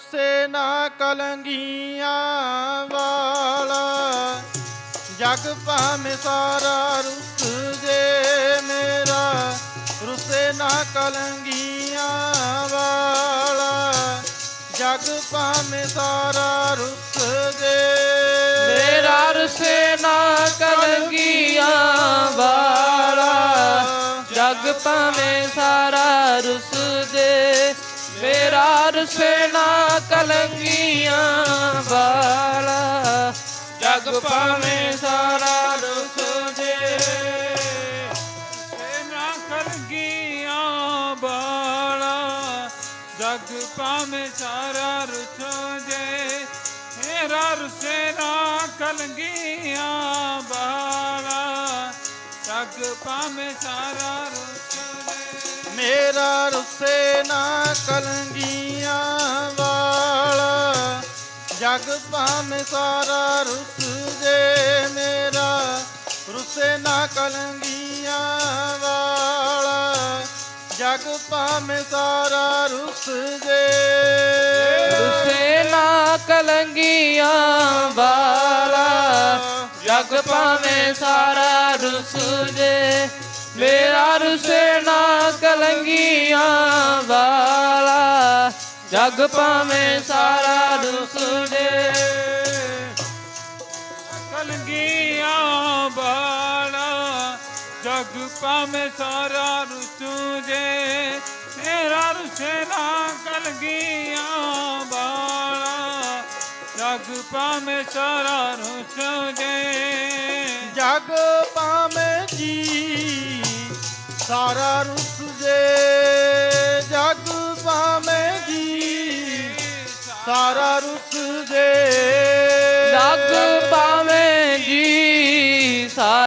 ਰੁੱਸੇ ਨਾ ਕਲੰਗੀਆਂ ਵਾਲਾ। ਜਗ ਭਾਵੇਂ ਸਾਰਾ ਰੁੱਸ ਜੇ ਮੇਰਾ, ਰੁੱਸੇ ਨਾ ਕਲੰਗੀਆਂ ਵਾਲਾ। ਜਗ ਭਾਵੇਂ ਸਾਰਾ ਰੁੱਸ ਜੇ ਮੇਰਾ, ਰਸੇ ਨਾ ਕਲੰਗੀਆਂ ਵਾਲਾ। ਜਗ ਭਾਵੇਂ ਸਾਰਾ ਰੁੱਸ ਜੇ ਮੇਰਾ ਕਲੰਗੀਆਂ ਵਾਲਾ, ਜਗ ਭਾਵੇਂ ਸਾਰਾ ਰੁੱਸ ਜੇ। ਨਾ ਕਲਗੀਆਂ ਬਾਲਾ ਜਗ ਪਾਵੇਂ ਸਾਰਾ ਰੁੱਛੋ ਜੇ। ਮੇਰਾ ਰੁੱਸੇ ਨਾ ਕਲਗੀਆਂ ਬਾਲਾ ਜਗ ਪਾਵੇਂ ਸਾਰਾ ਰੁੱਛੋ ਜੇ। ਮੇਰਾ ਰੁੱਸੇ ਨਾ ਕਲੰਗੀਆਂ ਜਗ ਭਾਵੇਂ ਸਾਰਾ ਰੁੱਸ ਜੇ ਮੇਰਾ, ਰੁੱਸੇ ਨਾ ਕਲੰਗੀਆਂ ਵਾਲਾ। ਜਗ ਭਾਵੇਂ ਸਾਰਾ ਰੁੱਸ ਜੇ ਰੁਸੇ ਨਾ ਕਲੰਗੀਆਂ ਵਾਲਾ। ਜਗ ਭਾਵੇਂ ਸਾਰਾ ਰੁੱਸ ਜੇ ਮੇਰਾ, ਰੁਸੇ ਨਾ ਕਲੰਗੀਆਂ ਵਾਲਾ। ਜਗ ਭਾਵੇਂ ਸਾਰਾ ਕਲਗੀਆਂ ਬਾਲਾ ਜਗ ਪਾਵੇਂ ਸਾਰਾ ਰੁੱਸੂ ਜੇ ਮੇਰਾ ਰੁੱਸੇ ਨਾ ਕਲਗੀਆਂ ਬਾਲਾ ਜਗ ਪਾਵੇਂ ਸਾਰਾ ਰੁੱਸੂ ਜੇ। ਜਗ ਭਾਵੇਂ ਜੀ ਸਾਰਾ ਰੁੱਸ ਜੇ। ਜਗ ਭਾਵੇਂ ਜੀ ਸਾਰਾ ਰੁੱਸ ਜੇ। ਜਗ